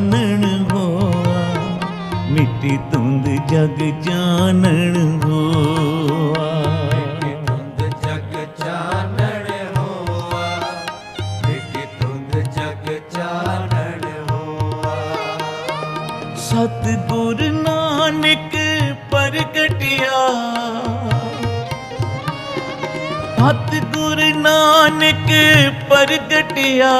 ਚਾਨਣ ਹੋਆ ਮਿੱਟੀ ਧੁੰਦ ਜਗ ਚਾਨਣ ਹੋਆ। ਮਿੱਟੀ ਜਗ ਚਾਨਣ ਹੋਆ ਮਿੱਟੀ ਧੁੰਦ ਜਗ ਨਾਨਕ ਪ੍ਰਗਟਿਆ ਸਤ ਨਾਨਕ ਪ੍ਰਗਟਿਆ।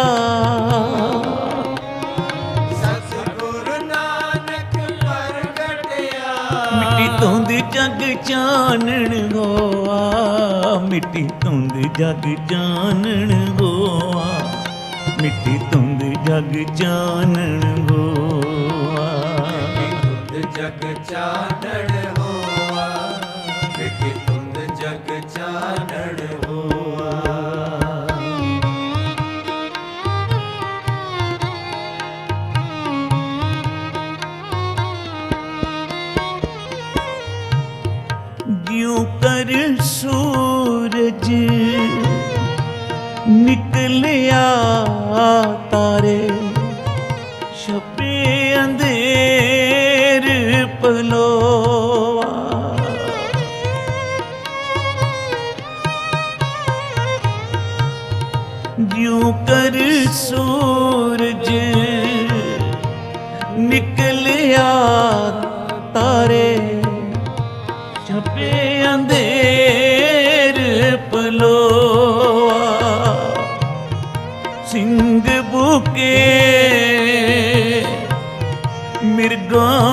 ਮਿੱਟੀ ਧੁੰਦ ਜਗ ਚਾਨਣ ਹੋਆ ਮਿੱਟੀ ਧੁੰਦ ਜਗ ਚਾਨਣ ਹੋਆ ਮਿੱਟੀ ਧੁੰਦ ਜਗ ਚਾਨਣ ਹੋਆ ਮਿੱਟੀ ਧੁੰਦ ਜਗ ਚਾਨਣ ਹੋਆ ਮਿੱਟੀ ਧੁੰਦ ਜਗ ਚਾਨਣ ਨਿਕਲਿਆ ਤਾਰੇ ਛਪੇ ਅੰਧੇਰ ਪਲੋਆ। ਜਿਉ ਕਰ ਸੂਰਜ ਨਿਕਲਿਆ ਸਿੰਘ ਮਿਰਗਾ